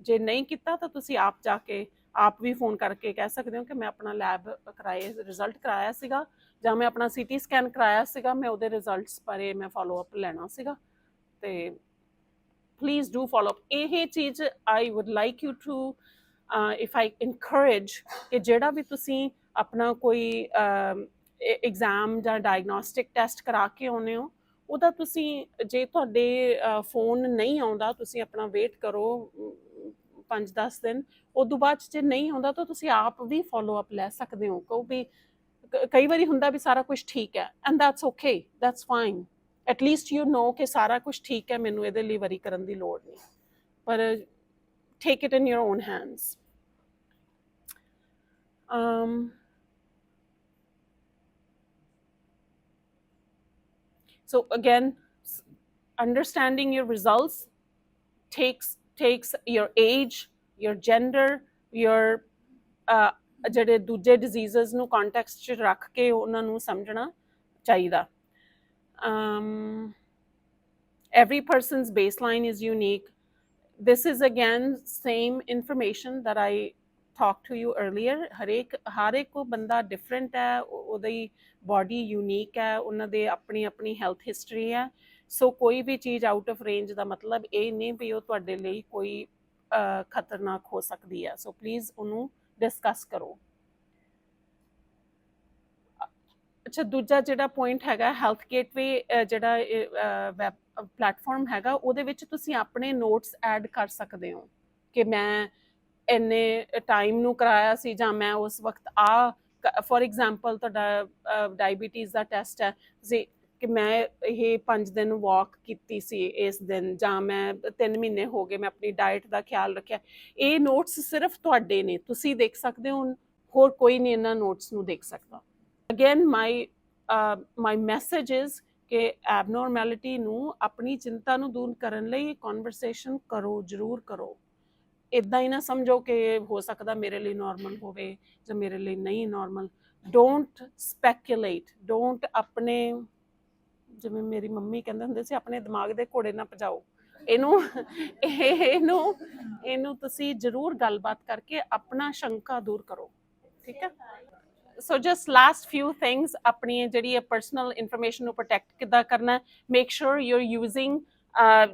ਜੇ ਨਹੀਂ ਕੀਤਾ ਤਾਂ ਤੁਸੀਂ ਆਪ ਜਾ ਕੇ ਆਪ ਵੀ ਫੋਨ ਕਰਕੇ ਕਹਿ ਸਕਦੇ ਹੋ ਕਿ ਮੈਂ ਆਪਣਾ ਲੈਬ ਕਰਾਏ ਰਿਜ਼ਲਟ ਕਰਾਇਆ ਸੀਗਾ, ਜਾਂ ਮੈਂ ਆਪਣਾ ਸੀਟੀ ਸਕੈਨ ਕਰਾਇਆ ਸੀਗਾ, ਮੈਂ ਉਹਦੇ ਰਿਜ਼ਲਟਸ ਬਾਰੇ ਮੈਂ ਫਾਲੋ ਅਪ ਲੈਣਾ ਸੀਗਾ, ਤੇ ਪਲੀਜ਼ ਡੂ ਫਾਲੋ ਅਪ ਇਹ ਚੀਜ਼ I would like you to if I encourage ਕਿ ਜਿਹੜਾ ਵੀ ਤੁਸੀਂ ਆਪਣਾ ਕੋਈ ਐਗਜ਼ਾਮ ਜਾਂ ਡਾਇਗਨੋਸਟਿਕ ਟੈਸਟ ਕਰਾ ਕੇ ਆਉਨੇ ਹੋ, ਉਹਦਾ ਤੁਸੀਂ ਜੇ ਤੁਹਾਡੇ ਫੋਨ ਨਹੀਂ ਆਉਂਦਾ, ਤੁਸੀਂ ਆਪਣਾ ਵੇਟ ਕਰੋ 5-10 ਦਿਨ, ਉਦੋਂ ਬਾਅਦ ਜੇ ਨਹੀਂ ਆਉਂਦਾ ਤਾਂ ਤੁਸੀਂ ਆਪ ਵੀ ਫਾਲੋ ਅਪ ਲੈ ਸਕਦੇ ਹੋ ਕਹੋ ਵੀ ਕਈ ਵਾਰੀ ਹੁੰਦਾ ਵੀ ਸਾਰਾ ਕੁਝ ਠੀਕ ਹੈ and that's okay that's fine at least you know ਕਿ ਸਾਰਾ ਕੁਝ ਠੀਕ ਹੈ, ਮੈਨੂੰ ਇਹਦੇ ਲਈ ਵਰੀ ਕਰਨ ਦੀ ਲੋੜ ਨਹੀਂ। ਪਰ take it in your own hands um so again s- understanding your results takes takes your age, your gender, your ਜਿਹੜੇ ਦੂਜੇ ਡਿਜ਼ੀਜ਼ਸ ਨੂੰ ਕੰਟੈਕਸਟ 'ਚ ਰੱਖ ਕੇ ਉਹਨਾਂ ਨੂੰ ਸਮਝਣਾ ਚਾਹੀਦਾ। Um, every person's baseline is unique. This is again same information that i talked to you earlier. ਹਰੇਕ ਹਰ ਇੱਕ ਬੰਦਾ ਡਿਫਰੈਂਟ ਹੈ ਉਹਦੀ ਬਾਡੀ ਯੂਨੀਕ ਹੈ ਉਹਨਾਂ ਦੇ ਆਪਣੀ ਆਪਣੀ ਹੈਲਥ ਹਿਸਟਰੀ ਹੈ ਸੋ ਕੋਈ ਵੀ ਚੀਜ਼ ਆਊਟ ਆਫ ਰੇਂਜ ਦਾ ਮਤਲਬ ਇਹ ਨਹੀਂ ਵੀ ਉਹ ਤੁਹਾਡੇ ਲਈ ਕੋਈ ਖਤਰਨਾਕ ਹੋ ਸਕਦੀ ਹੈ ਸੋ ਪਲੀਜ਼ ਉਹਨੂੰ ਡਿਸਕਸ ਕਰੋ ਅੱਛਾ, ਦੂਜਾ ਜਿਹੜਾ ਪੁਆਇੰਟ ਹੈਗਾ ਹੈਲਥ ਗੇਟਵੇ ਜਿਹੜਾ ਵੈਬ ਪਲੇਟਫਾਰਮ ਹੈਗਾ, ਉਹਦੇ ਵਿੱਚ ਤੁਸੀਂ ਆਪਣੇ ਨੋਟਸ ਐਡ ਕਰ ਸਕਦੇ ਹੋ ਕਿ ਮੈਂ ਇੰਨੇ ਟਾਈਮ ਨੂੰ ਕਰਾਇਆ ਸੀ ਜਾਂ ਮੈਂ ਉਸ ਵਕਤ ਆ ਫੋਰ ਐਗਜ਼ਾਮਪਲ ਤੁਹਾਡਾ ਡਾਇਬੀਟੀਜ਼ ਦਾ ਟੈਸਟ ਹੈ ਤੁਸੀਂ ਕਿ ਮੈਂ ਇਹ 5 ਦਿਨ ਵਾਕ ਕੀਤੀ ਸੀ ਇਸ ਦਿਨ ਜਾਂ ਮੈਂ 3 ਮਹੀਨੇ ਹੋ ਗਏ ਮੈਂ ਆਪਣੀ ਡਾਈਟ ਦਾ ਖਿਆਲ ਰੱਖਿਆ, ਇਹ ਨੋਟਸ ਸਿਰਫ ਤੁਹਾਡੇ ਨੇ, ਤੁਸੀਂ ਦੇਖ ਸਕਦੇ ਹੋ, ਹੋਰ ਕੋਈ ਨਹੀਂ ਇਹਨਾਂ ਨੋਟਸ ਨੂੰ ਦੇਖ ਸਕਦਾ। Again my my message is ਕਿ ਐਬਨੋਰਮੈਲਿਟੀ ਨੂੰ ਆਪਣੀ ਚਿੰਤਾ ਨੂੰ ਦੂਰ ਕਰਨ ਲਈ ਕਨਵਰਸੇਸ਼ਨ ਕਰੋ, ਜ਼ਰੂਰ ਕਰੋ। ਇਦਾਂ ਹੀ ਨਾ ਸਮਝੋ ਕਿ ਹੋ ਸਕਦਾ ਮੇਰੇ ਲਈ ਨਾਰਮਲ ਹੋਵੇ ਜਾਂ ਮੇਰੇ ਲਈ ਨਹੀਂ ਨਾਰਮਲ ਡੋਂਟ ਸਪੈਕੂਲੇਟ ਡੋਂਟ ਆਪਣੇ, ਜਿਵੇਂ ਮੇਰੀ ਮੰਮੀ ਕਹਿੰਦੇ ਹੁੰਦੇ ਸੀ, ਆਪਣੇ ਦਿਮਾਗ ਦੇ ਘੋੜੇ ਨਾ ਭਜਾਓ। ਇਹਨੂੰ ਇਹ- ਇਹਨੂੰ ਇਹਨੂੰ ਤੁਸੀਂ ਜ਼ਰੂਰ ਗੱਲਬਾਤ ਕਰਕੇ ਆਪਣਾ ਸ਼ੰਕਾ ਦੂਰ ਕਰੋ। ਠੀਕ ਹੈ? So just last few things ਆਪਣੀ ਜਿਹੜੀ ਹੈ ਪਰਸਨਲ ਇਨਫੋਰਮੇਸ਼ਨ ਨੂੰ ਪ੍ਰੋਟੈਕਟ ਕਿੱਦਾਂ ਕਰਨਾ make sure you are using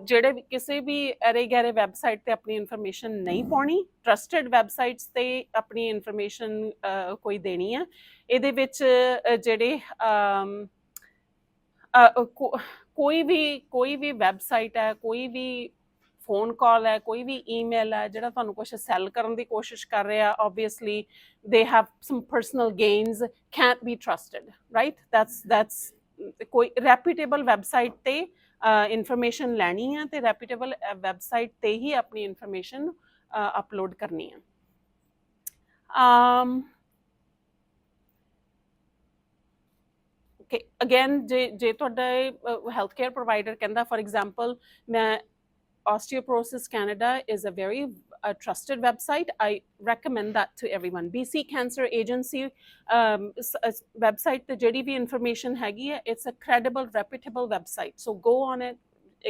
ਜਿਹੜੇ ਵੀ ਕਿਸੇ ਵੀ ਅਰੇ ਗਹਿਰੇ ਵੈਬਸਾਈਟ ਤੇ ਆਪਣੀ ਇਨਫੋਰਮੇਸ਼ਨ ਨਹੀਂ ਪਾਉਣੀ ਟਰਸਟਡ ਵੈਬਸਾਈਟਸ ਤੇ ਆਪਣੀ ਇਨਫੋਰਮੇਸ਼ਨ ਕੋਈ ਦੇਣੀ ਆ ਇਹਦੇ ਵਿੱਚ ਜਿਹੜੇ ਕੋਈ ਵੀ ਕੋਈ ਵੀ ਵੈਬਸਾਈਟ ਹੈ ਕੋਈ ਵੀ ਫੋਨ ਕਾਲ ਹੈ, ਕੋਈ ਵੀ ਈਮੇਲ ਹੈ, ਜਿਹੜਾ ਤੁਹਾਨੂੰ ਕੁਝ ਸੈਲ ਕਰਨ ਦੀ ਕੋਸ਼ਿਸ਼ ਕਰ ਰਿਹਾ obviously they have some personal gains can't be trusted right that's that's ਕੋਈ ਰੈਪਿਊਟੇਬਲ ਵੈਬਸਾਈਟ ਤੇ ਇਨਫੋਰਮੇਸ਼ਨ ਲੈਣੀ ਹੈ ਤੇ ਰੈਪਿਊਟੇਬਲ ਵੈਬਸਾਈਟ ਤੇ ਹੀ ਆਪਣੀ ਇਨਫੋਰਮੇਸ਼ਨ ਅਪਲੋਡ ਕਰਨੀ ਹੈ। Um ਓਕੇ ਅਗੇਨ ਜੇ ਜੇ ਤੁਹਾਡਾ ਹੈਲਥ ਕੇਅਰ ਪ੍ਰੋਵਾਈਡਰ ਕਹਿੰਦਾ ਫॉर ਐਗਜ਼ਾਮਪਲ ਮੈਂ osteoporosis canada is a very uh, trusted website i recommend that to everyone bc cancer agency um, s- s- website ਤੇ ਜਿਹੜੀ ਵੀ information ਹੈਗੀ ਹੈ it's a credible reputable website so go on it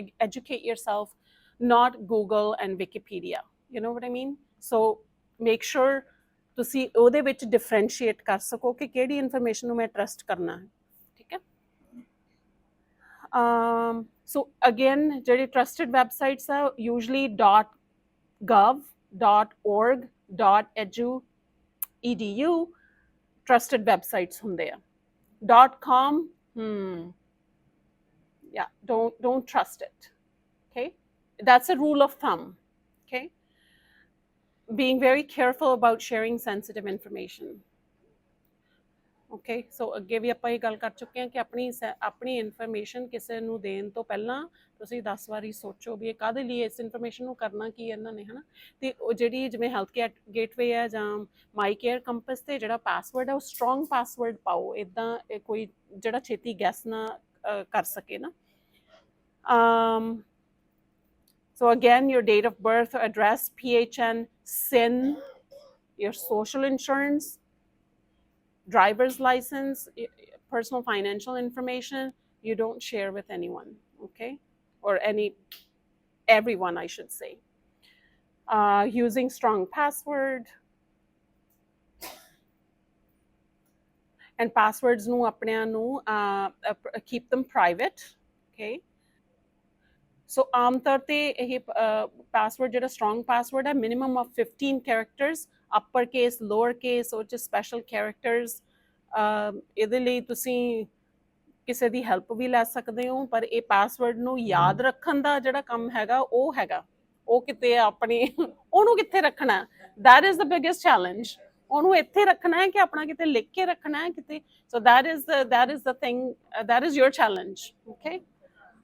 ed- educate yourself not google and wikipedia you know what i mean so make sure ਤੁਸੀਂ ਉਹਦੇ ਵਿੱਚ differentiate ਕਰ ਸਕੋ ਕਿ ਕਿਹੜੀ ਇਨਫੋਰਮੇਸ਼ਨ ਨੂੰ ਮੈਂ ਟਰਸਟ ਕਰਨਾ ਹੈ ਠੀਕ ਹੈ um so again ਜਿਹੜੇ trusted websites are usually .gov .org .edu edu trusted websites ਹੁੰਦੇ ਆ .com hmm yeah don't don't trust it okay that's a rule of thumb okay being very careful about sharing sensitive information Okay so ਅੱਗੇ ਵੀ ਆਪਾਂ ਇਹ ਗੱਲ ਕਰ ਚੁੱਕੇ ਹਾਂ ਕਿ ਆਪਣੀ ਸ- ਆਪਣੀ ਇਨਫੋਰਮੇਸ਼ਨ ਕਿਸੇ ਨੂੰ ਦੇਣ ਤੋਂ ਪਹਿਲਾਂ ਤੁਸੀਂ 10 ਵਾਰੀ ਸੋਚੋ ਵੀ ਇਹ ਕਾਹਦੇ ਲਈ ਇਸ ਇਨਫੋਰਮੇਸ਼ਨ ਨੂੰ ਕਰਨਾ ਕੀ ਇਹਨਾਂ ਨੇ, ਹਨਾ? ਤੇ ਉਹ ਜਿਹੜੀ ਜਿਵੇਂ ਹੈਲਥ ਕੇਅਰ ਗੇਟਵੇ ਹੈ ਜਾਂ ਮਾਈ ਕੇਅਰ ਕੰਪਸ ਤੇ ਜਿਹੜਾ ਪਾਸਵਰਡ ਹੈ, ਉਹ ਸਟਰੋਂਗ ਪਾਸਵਰਡ ਪਾਓ ਇਦਾਂ ਕੋਈ ਜਿਹੜਾ ਛੇਤੀ ਗੈਸ ਨਾ ਕਰ ਸਕੇ ਨਾ। um so again, your date of birth, address phn sin your social insurance driver's license, y- y- personal financial information, you don't share with anyone, okay? Or any, everyone, I should say. Uh, using strong password. And passwords ਨੂੰ ਆਪਣਿਆਂ ਨੂੰ uh, uh, keep them private, okay? ਸੋ ਆਮ ਤੌਰ ਤੇ ਇਹ password ਜਿਹੜਾ strong password ਹੈ minimum of 15 characters upper case lower case ਉਹ ਚ ਸਪੈਸ਼ਲ ਕੈਰੈਕਟਰਸ ਇਹਦੇ ਲਈ ਤੁਸੀਂ ਕਿਸੇ ਦੀ ਹੈਲਪ ਵੀ ਲੈ ਸਕਦੇ ਹੋ ਪਰ ਇਹ ਪਾਸਵਰਡ ਨੂੰ ਯਾਦ ਰੱਖਣ ਦਾ ਜਿਹੜਾ ਕੰਮ ਹੈਗਾ ਉਹ ਹੈਗਾ। ਉਹ ਕਿਤੇ ਆਪਣੀ ਉਹਨੂੰ ਕਿੱਥੇ ਰੱਖਣਾ that is the biggest challenge ਉਹਨੂੰ ਇੱਥੇ ਰੱਖਣਾ ਹੈ ਕਿ ਆਪਣਾ ਕਿਤੇ ਲਿਖ ਕੇ ਰੱਖਣਾ ਹੈ ਕਿਤੇ? Is the that is the thing uh, that is your challenge okay?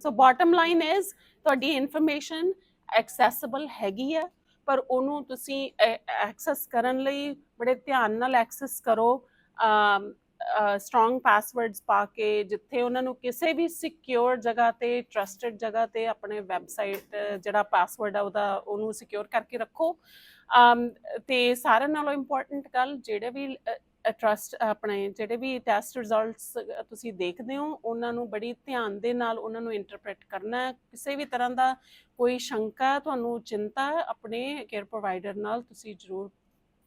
So bottom line is ਤੁਹਾਡੀ ਇਨਫੋਰਮੇਸ਼ਨ ਐਕਸੈਸਿਬਲ ਹੈਗੀ ਹੈ। ਪਰ ਉਹਨੂੰ ਤੁਸੀਂ ਐਕਸੈਸ ਕਰਨ ਲਈ ਬੜੇ ਧਿਆਨ ਨਾਲ ਐਕਸੈਸ ਕਰੋ। ਸਟਰੋਂਗ ਪਾਸਵਰਡਸ ਪਾ ਕੇ ਜਿੱਥੇ ਉਹਨਾਂ ਨੂੰ ਕਿਸੇ ਵੀ ਸਿਕਿਉਰ ਜਗ੍ਹਾ ਤੇ ਟਰਸਟਡ ਜਗ੍ਹਾ ਤੇ ਆਪਣੇ ਵੈਬਸਾਈਟ ਜਿਹੜਾ ਪਾਸਵਰਡ ਆ ਉਹਦਾ ਉਹਨੂੰ ਸਿਕਿਉਰ ਕਰਕੇ ਰੱਖੋ। um, ਤੇ ਸਾਰਿਆਂ ਨਾਲੋਂ ਇੰਪੋਰਟੈਂਟ ਗੱਲ ਜਿਹੜੇ ਵੀ ਟਰਸਟ ਆਪਣੇ ਜਿਹੜੇ ਵੀ ਟੈਸਟ ਰਿਜ਼ਲਟਸ ਤੁਸੀਂ ਦੇਖਦੇ ਹੋ, ਉਹਨਾਂ ਨੂੰ ਬੜੀ ਧਿਆਨ ਦੇ ਨਾਲ ਉਹਨਾਂ ਨੂੰ ਇੰਟਰਪ੍ਰੀਟ ਕਰਨਾ ਹੈ। ਕਿਸੇ ਵੀ ਤਰ੍ਹਾਂ ਦਾ ਕੋਈ ਸ਼ੰਕਾ, ਤੁਹਾਨੂੰ ਚਿੰਤਾ ਆਪਣੇ ਕੇਅਰ ਪ੍ਰੋਵਾਈਡਰ ਨਾਲ ਤੁਸੀਂ ਜ਼ਰੂਰ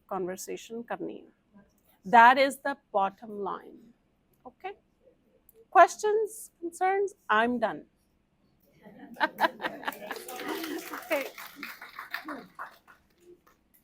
ਕਨਵਰਸੇਸ਼ਨ ਕਰਨੀ ਹੈ। That is the bottom line, okay? Questions, concerns? I'm done. Okay.